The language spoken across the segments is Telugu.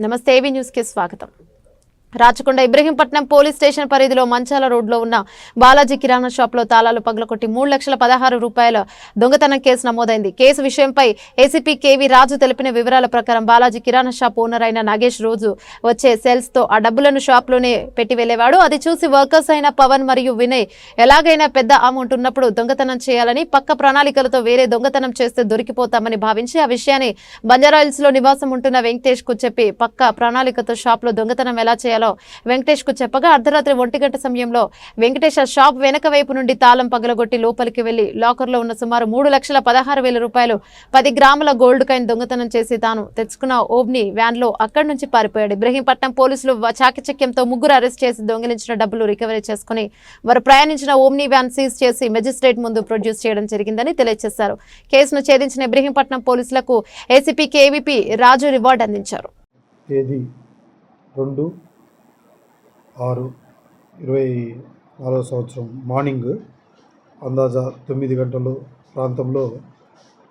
నమస్తే ఏబీ న్యూస్కి స్వాగతం. రాచకొండ ఇబ్రహీంపట్నం పోలీస్ స్టేషన్ పరిధిలో మంచాల రోడ్లో ఉన్న బాలాజీ కిరాణా షాప్లో తాళాలు పగలకొట్టి మూడు లక్షల పదహారు రూపాయల దొంగతనం కేసు నమోదైంది. కేసు విషయంపై ఏసీపీ కేవీ రాజు తెలిపిన వివరాల ప్రకారం బాలాజీ కిరాణా షాప్ ఓనర్ అయిన నాగేష్ రోజు వచ్చే సేల్స్తో ఆ డబ్బులను షాప్లోనే పెట్టి వెళ్ళేవాడు అది చూసి వర్కర్స్ అయిన పవన్ మరియు వినయ్ ఎలాగైనా పెద్ద అమౌంట్ ఉన్నప్పుడు దొంగతనం చేయాలని పక్క ప్రణాళికలతో వేరే దొంగతనం చేస్తే దొరికిపోతామని భావించి ఆ విషయాన్ని బంజారాయిల్స్లో నివాసం ఉంటున్న వెంకటేష్కు చెప్పి పక్క ప్రణాళికతో షాప్లో దొంగతనం ఎలా చేయాలి వెంకటేష్కు చెప్పగా అర్ధరాత్రి ఒంటి గంట సమయంలో వెంకటేష్ షాప్ వెనక వైపు నుండి తాళం పగలగొట్టి లోపలికి వెళ్ళి లాకర్లో ఉన్న సుమారు మూడు లక్షల పదహారు వేల రూపాయలు పది గ్రాముల గోల్డ్ కాయిన్ దొంగతనం చేసి తాను తెచ్చుకున్న ఓబ్ని వ్యాన్లో అక్కడి నుంచి పారిపోయాడు. ఇబ్రహీంపట్నం పోలీసులు చాకచక్యంతో ముగ్గురు అరెస్ట్ చేసి దొంగిలించిన డబ్బులు రికవరీ చేసుకుని వారు ప్రయాణించిన ఓమ్ని వ్యాన్ సీజ్ చేసి మెజిస్ట్రేట్ ముందు ప్రొడ్యూస్ చేయడం జరిగిందని తెలియజేశారు. కేసును ఛేదించిన ఇబ్రహీంపట్నం పోలీసులకు ఏసీపీ కేవీపీ రాజు రివార్డు అందించారు. తేదీ రెండు ఆరు ఇరవై నాలుగో సంవత్సరం మార్నింగ్ అందాజా తొమ్మిది గంటలు ప్రాంతంలో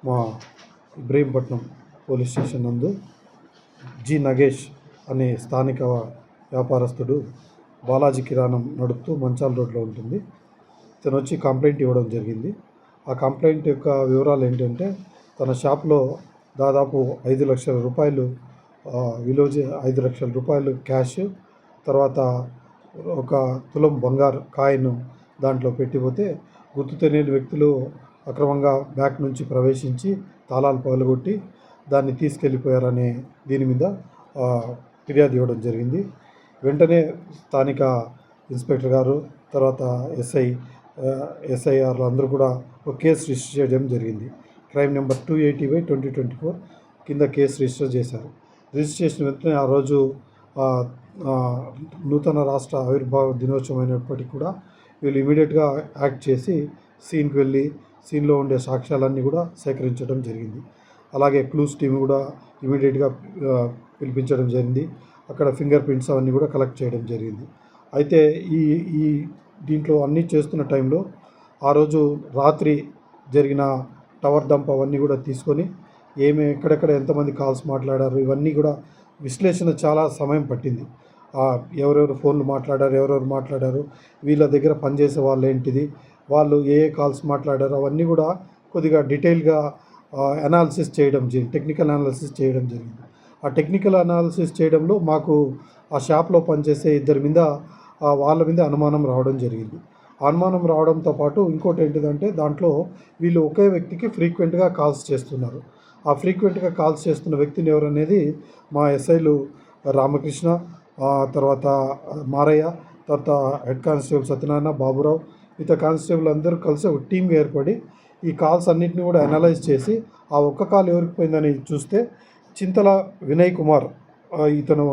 మా ఇబ్రహీంపట్నం పోలీస్ స్టేషన్ నందు జి నగేష్ అనే స్థానిక వ్యాపారస్తుడు బాలాజీ కిరాణం నడుపుతూ మంచాల రోడ్లో ఉంటుంది. తను వచ్చి కంప్లైంట్ ఇవ్వడం జరిగింది. ఆ కంప్లైంట్ యొక్క వివరాలు ఏంటంటే తన షాప్లో దాదాపు ఐదు లక్షల రూపాయలు విలువ ఐదు లక్షల రూపాయలు క్యాష్ తర్వాత ఒక తులం బంగారు కాయిను దాంట్లో పెట్టిపోతే గుర్తు తెలియని వ్యక్తులు అక్రమంగా బ్యాక్ నుంచి ప్రవేశించి తాళాలు పగలగొట్టి దాన్ని తీసుకెళ్ళిపోయారనే దీని మీద ఫిర్యాదు ఇవ్వడం జరిగింది. వెంటనే స్థానిక ఇన్స్పెక్టర్ గారు తర్వాత ఎస్ఐ ఎస్ఐఆర్లు అందరూ కూడా ఒక కేసు రిజిస్టర్ చేయడం జరిగింది. Crime number two eighty by twenty twenty four కింద కేసు రిజిస్టర్ చేశారు. రిజిస్టర్ చేసిన వెంటనే ఆ రోజు నూతన రాష్ట్ర ఆవిర్భావ దినోత్సవం అయినప్పటికీ కూడా వీళ్ళు ఇమీడియట్గా యాక్ట్ చేసి సీన్కి వెళ్ళి సీన్లో ఉండే సాక్ష్యాలన్నీ కూడా సేకరించడం జరిగింది. అలాగే క్లూస్ టీం కూడా ఇమీడియట్గా పిలిపించడం జరిగింది. అక్కడ ఫింగర్ ప్రింట్స్ అవన్నీ కూడా కలెక్ట్ చేయడం జరిగింది. అయితే ఈ ఈ దీంట్లో అన్నీ చేస్తున్న టైంలో ఆ రోజు రాత్రి జరిగిన టవర్ డంప్ అవన్నీ కూడా తీసుకొని ఏమి ఎక్కడెక్కడ ఎంతమంది కాల్స్ మాట్లాడారు ఇవన్నీ కూడా విశ్లేషణ చాలా సమయం పట్టింది. ఎవరెవరు ఫోన్లు మాట్లాడారు ఎవరెవరు మాట్లాడారు వీళ్ళ దగ్గర పనిచేసే వాళ్ళు ఏంటిది వాళ్ళు ఏ ఏ కాల్స్ మాట్లాడారు అవన్నీ కూడా కొద్దిగా డీటెయిల్గా అనాలిసిస్ చేయడం జరిగింది టెక్నికల్ అనాలిసిస్ చేయడం జరిగింది. ఆ టెక్నికల్ అనాలిసిస్ చేయడంలో మాకు ఆ షాప్లో పనిచేసే ఇద్దరి మీద వాళ్ళ మీద అనుమానం రావడం జరిగింది. అనుమానం రావడంతో పాటు ఇంకోటి ఏంటిదంటే దాంట్లో వీళ్ళు ఒకే వ్యక్తికి ఫ్రీక్వెంట్గా కాల్స్ చేస్తున్నారు. ఆ ఫ్రీక్వెంట్గా కాల్స్ చేస్తున్న వ్యక్తిని ఎవరనేది మా ఎస్ఐలు రామకృష్ణ తర్వాత మారయ్య తర్వాత హెడ్ కానిస్టేబుల్ సత్యనారాయణ బాబురావు మిగతా కానిస్టేబుల్ అందరూ కలిసి ఒక టీంగా ఏర్పడి ఈ కాల్స్ అన్నింటినీ కూడా అనలైజ్ చేసి ఆ ఒక్క కాల్ ఎవరికి పోయిందని చూస్తే చింతల వినయ్ కుమార్ ఇతను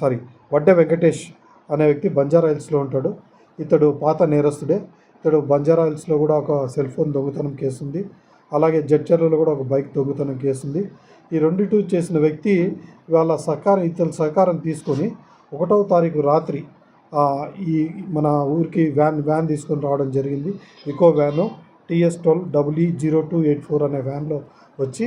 సారీ వడ్డ వెంకటేష్ అనే వ్యక్తి బంజారా హిల్స్లో ఉంటాడు. ఇతడు పాత నేరస్తుడే. ఇతడు బంజారా హిల్స్లో కూడా ఒక సెల్ ఫోన్ దొంగతనం కేసు ఉంది అలాగే జడ్చర్లలో కూడా ఒక బైక్ దొంగతనం కేసు ఉంది ఈ రెండిటి చేసిన వ్యక్తి వాళ్ళ సహకారం ఇతరుల సహకారం తీసుకొని ఒకటవ తారీఖు రాత్రి ఈ మన ఊరికి వ్యాన్ వ్యాన్ తీసుకొని రావడం జరిగింది. Eco van TS twelve W zero two eight four అనే వ్యాన్లో వచ్చి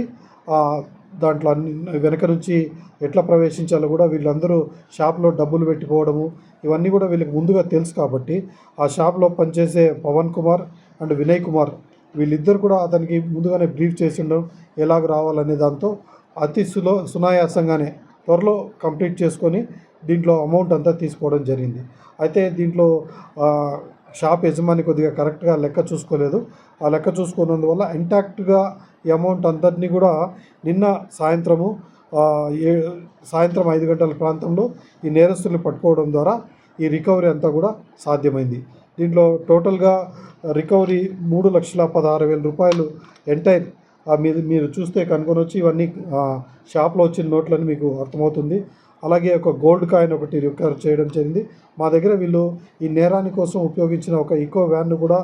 దాంట్లో అన్ని వెనక నుంచి ఎట్లా ప్రవేశించాలో కూడా వీళ్ళందరూ షాప్లో డబ్బులు పెట్టుకోవడము ఇవన్నీ కూడా వీళ్ళకి ముందుగా తెలుసు కాబట్టి ఆ షాప్లో పనిచేసే పవన్ కుమార్ అండ్ వినయ్ కుమార్ వీళ్ళిద్దరు కూడా అతనికి ముందుగానే బ్రీఫ్ చేసి ఉండడం ఎలాగ రావాలనే దాంతో అతి సులో సునాయాసంగానే త్వరలో కంప్లీట్ చేసుకొని దీంట్లో అమౌంట్ అంతా తీసుకోవడం జరిగింది. అయితే దీంట్లో షాప్ యజమాని కొద్దిగా కరెక్ట్గా లెక్క చూసుకోలేదు. ఆ లెక్క చూసుకున్నందువల్ల ఇంటాక్ట్గా ఈ అమౌంట్ అంతటినీ కూడా నిన్న సాయంత్రము ఏ సాయంత్రం ఐదు గంటల ప్రాంతంలో ఈ నేరస్తుల్ని పట్టుకోవడం ద్వారా ఈ రికవరీ అంతా కూడా సాధ్యమైంది. దీంట్లో టోటల్గా రికవరీ మూడు లక్షల పదహారు వేల రూపాయలు ఎంటైర్. మీరు మీరు చూస్తే కనుక్కొని ఇవన్నీ షాప్లో వచ్చిన నోట్లని మీకు అర్థమవుతుంది. అలాగే ఒక గోల్డ్ కాయిన్ ఒకటి రికవర్ చేయడం జరిగింది. మా దగ్గర వీళ్ళు ఈ నేరాని కోసం ఉపయోగించిన ఒక ఈకో వ్యాన్ను కూడా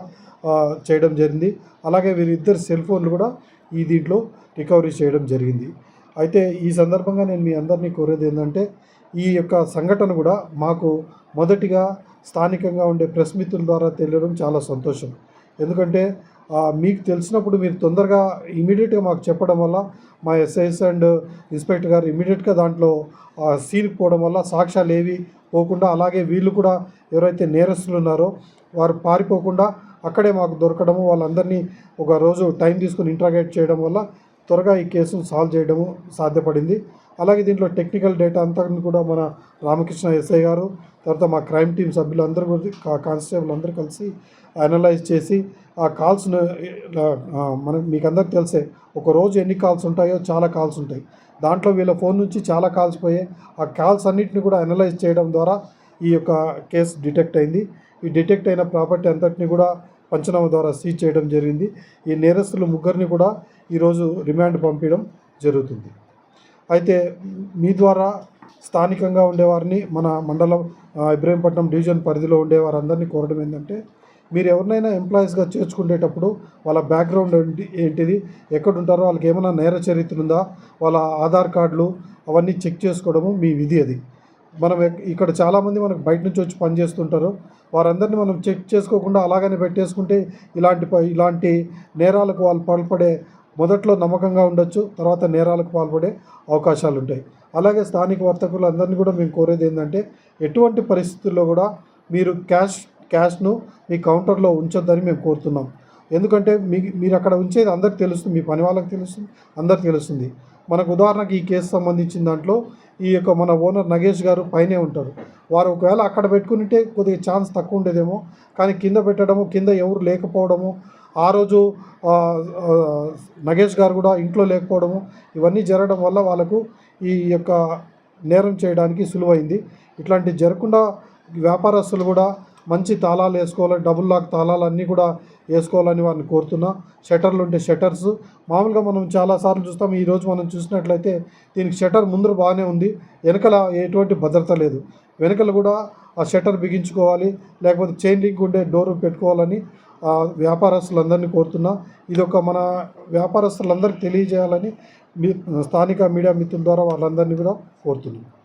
చేయడం జరిగింది. అలాగే వీరిద్దరు సెల్ ఫోన్లు కూడా ఈ దీంట్లో రికవరీ చేయడం జరిగింది. అయితే ఈ సందర్భంగా నేను మీ అందరినీ కోరేది ఏంటంటే ఈ యొక్క సంఘటన కూడా మాకు మొదటిగా స్థానికంగా ఉండే ప్రెస్ మిత్రుల ద్వారా తెలియడం చాలా సంతోషం. ఎందుకంటే మీకు తెలిసినప్పుడు మీరు తొందరగా ఇమీడియట్గా మాకు చెప్పడం వల్ల మా ఎస్ఐఎస్ అండ్ ఇన్స్పెక్టర్ గారు ఇమీడియట్గా దాంట్లో సీన్కి పోవడం వల్ల సాక్ష్యాలు ఏవి పోకుండా అలాగే వీళ్ళు కూడా ఎవరైతే నేరస్తులు ఉన్నారో వారు పారిపోకుండా అక్కడే మాకు దొరకడము వాళ్ళందరినీ ఒక రోజు టైం తీసుకుని ఇంట్రాగేట్ చేయడం వల్ల త్వరగా ఈ కేసును సాల్వ్ చేయడము సాధ్యపడింది. అలాగే దీంట్లో టెక్నికల్ డేటా అంతా కూడా మన రామకృష్ణ ఎస్ఐ గారు తర్వాత మా క్రైమ్ టీం సభ్యులు అందరూ కూడా కానిస్టేబుల్ అందరూ కలిసి అనలైజ్ చేసి ఆ కాల్స్ను ఆ, మనం మీకు అందరికి తెలిసే ఒక రోజు ఎన్ని కాల్స్ ఉంటాయో చాలా కాల్స్ ఉంటాయి. దాంట్లో వీళ్ళ ఫోన్ నుంచి చాలా కాల్స్ పోయాయి. ఆ కాల్స్ అన్నింటిని కూడా అనలైజ్ చేయడం ద్వారా ఈ యొక్క కేసు డిటెక్ట్ అయింది. ఈ డిటెక్ట్ అయిన ప్రాపర్టీ అంతటిని కూడా పంచనామా ద్వారా సీజ్ చేయడం జరిగింది. ఈ నేరస్తులు ముగ్గురిని కూడా ఈరోజు రిమాండ్ పంపించడం జరుగుతుంది. అయితే మీ ద్వారా స్థానికంగా ఉండేవారిని మన మండలం ఇబ్రహీంపట్నం డివిజన్ పరిధిలో ఉండేవారందరినీ కోరడం ఏంటంటే మీరు ఎవరినైనా ఎంప్లాయీస్గా చేర్చుకునేటప్పుడు వాళ్ళ బ్యాక్గ్రౌండ్ ఏంటి ఏంటిది ఎక్కడ ఉంటారో వాళ్ళకి ఏమైనా నేర చరిత్ర ఉందా వాళ్ళ ఆధార్ కార్డులు అవన్నీ చెక్ చేసుకోవడము మీ విధి అది. మనం ఎక్- ఇక్కడ చాలామంది మనకు బయట నుంచి వచ్చి పనిచేస్తుంటారు వారందరినీ మనం చెక్ చేసుకోకుండా అలాగనే పెట్టేసుకుంటే ఇలాంటి ఇలాంటి నేరాలకు వాళ్ళు పాల్పడే మొదట్లో నమ్మకంగా ఉండొచ్చు తర్వాత నేరాలకు పాల్పడే అవకాశాలు ఉంటాయి అలాగే స్థానిక వర్తకులు అందరినీ కూడా మేము కోరేది ఏంటంటే ఎటువంటి పరిస్థితుల్లో కూడా మీరు క్యాష్ క్యాష్ను మీ కౌంటర్లో ఉంచొద్దని మేము కోరుతున్నాం. ఎందుకంటే మీ మీరు అక్కడ ఉంచేది అందరికి తెలుస్తుంది మీ పని వాళ్ళకి తెలుస్తుంది అందరికి తెలుస్తుంది. మనకు ఉదాహరణకి ఈ కేసు సంబంధించిన దాంట్లో ఈ యొక్క మన ఓనర్ నగేష్ గారు పైనే ఉంటారు. వారు ఒకవేళ అక్కడ పెట్టుకుంటే కొద్దిగా ఛాన్స్ తక్కువ ఉండేదేమో కానీ కింద పెట్టడము కింద ఎవరు లేకపోవడము ఆ రోజు నగేష్ గారు కూడా ఇంట్లో లేకపోవడము ఇవన్నీ జరగడం వల్ల వాళ్ళకు ఈ యొక్క నేరం చేయడానికి సులువైంది. ఇట్లాంటి జరగకుండా వ్యాపారస్తులు కూడా మంచి తాళాలు వేసుకోవాలి డబుల్ లాక్ తాళాలు అన్నీ కూడా వేసుకోవాలని వారిని కోరుతున్నా. షట్టర్లు ఉంటే షటర్స్. మామూలుగా మనం చాలాసార్లు చూస్తాం ఈరోజు మనం చూసినట్లయితే దీనికి షట్టర్ ముందర బాగానే ఉంది. వెనకల ఎటువంటి భద్రత లేదు. వెనకల కూడా ఆ షట్టర్ బిగించుకోవాలి లేకపోతే చైన్ లింక్ ఉండే డోర్ పెట్టుకోవాలని వ్యాపారస్తులందరినీ కోరుతున్నా. ఇది ఒక మన వ్యాపారస్తులందరికీ తెలియజేయాలని మీ స్థానిక మీడియా మిత్రుల ద్వారా వాళ్ళందరినీ కూడా కోరుతున్నాను